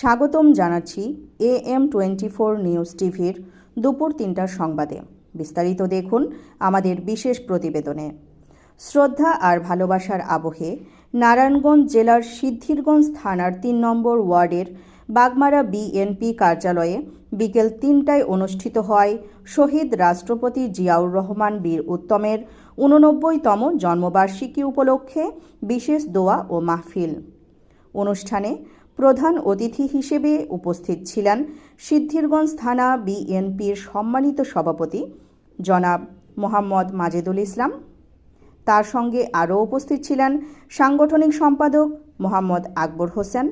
স্বাগতম জানাচ্ছি A M twenty four news টিভির দুপুর তিনটার সংবাদে। বিস্তারিত দেখুন আমাদের বিশেষ প্রতিবেদনে। শ্রদ্ধা আর ভালোবাসার আবহে নারায়ণগঞ্জ জেলার সিদ্ধিরগঞ্জ থানার তিন নম্বর ওয়ার্ডের বাগমারা বিএনপি কার্যালয়ে বিকেল তিনটায় অনুষ্ঠিত হয় শহীদ রাষ্ট্রপতি জিয়াউর রহমান বীর উত্তমের উননব্বইতম জন্মবার্ষিকী উপলক্ষে বিশেষ দোয়া ও মাহফিল। অনুষ্ঠানে প্রধান অতিথি হিসেবে উপস্থিত ছিলেন সিদ্ধিরগঞ্জ থানা বিএনপির সম্মানিত সভাপতি জনাব মোহাম্মদ মাজেদুল ইসলাম। তার সঙ্গে আরও উপস্থিত ছিলেন সাংগঠনিক সম্পাদক মোহাম্মদ আকবর হোসেন।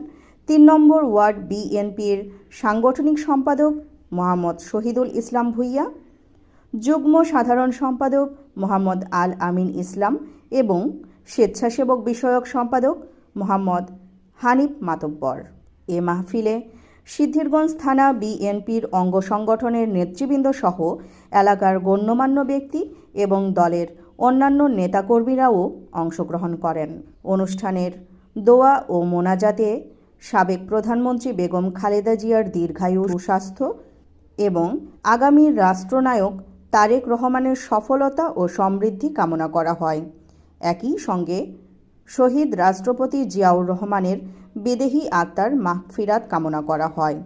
তিন নম্বর ওয়ার্ড বিএনপির সাংগঠনিক সম্পাদক মোহাম্মদ শহীদুল ইসলাম ভুইয়া। যুগ্ম সাধারণ সম্পাদক মোহাম্মদ আল আমিন ইসলাম এবং স্বেচ্ছাসেবক বিষয়ক সম্পাদক মোহাম্মদ হানিফ মাতব্বর। এ মাহফিলে সিদ্ধিরগঞ্জ থানা বিএনপির অঙ্গ সংগঠনের নেতৃবৃন্দ সহ এলাকার গণ্যমান্য ব্যক্তি এবং দলের অন্যান্য নেতাকর্মীরাও অংশগ্রহণ করেন। অনুষ্ঠানের দোয়া ও মোনাজাতে সাবেক প্রধানমন্ত্রী বেগম খালেদা জিয়ার দীর্ঘায়ু সুস্বাস্থ্য এবং আগামী রাষ্ট্রনায়ক তারেক রহমানের সফলতা ও সমৃদ্ধি কামনা করা হয়। একই সঙ্গে শহীদ রাষ্ট্রপতি জিয়াউর রহমানের বিদেহী আত্মার মাগফিরাত কামনা করা হয়।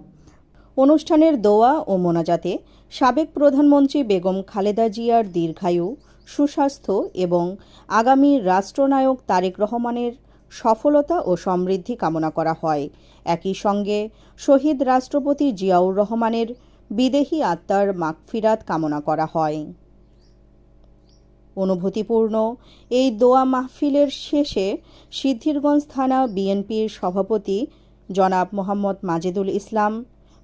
অনুষ্ঠানের দোয়া ও মোনাজাতে সাবেক প্রধানমন্ত্রী বেগম খালেদা জিয়ার দীর্ঘায়ু, সুস্বাস্থ্য এবং আগামী রাষ্ট্রনায়ক তারেক রহমানের সফলতা ও সমৃদ্ধি কামনা করা হয়। একই সঙ্গে শহীদ রাষ্ট্রপতি জিয়াউর রহমানের বিদেহী আত্মার মাগফিরাত কামনা করা হয়। অনুভূতিপূর্ণ। এই দোয়া মাহফিলের শেষে সিদ্ধিরগঞ্জ থানা বিএনপির সভাপতি জনাব মোহাম্মদ মাজেদুল ইসলাম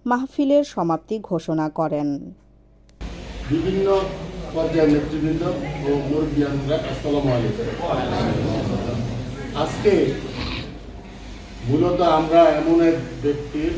মাহফিলের সমাপ্তি ঘোষণা করেন। বিভিন্ন পর্যায়ের নেতৃবৃন্দ ও মুরব্বিয়ানরা আসসালামু আজকে মূলত আমরা এমন এক ব্যক্তির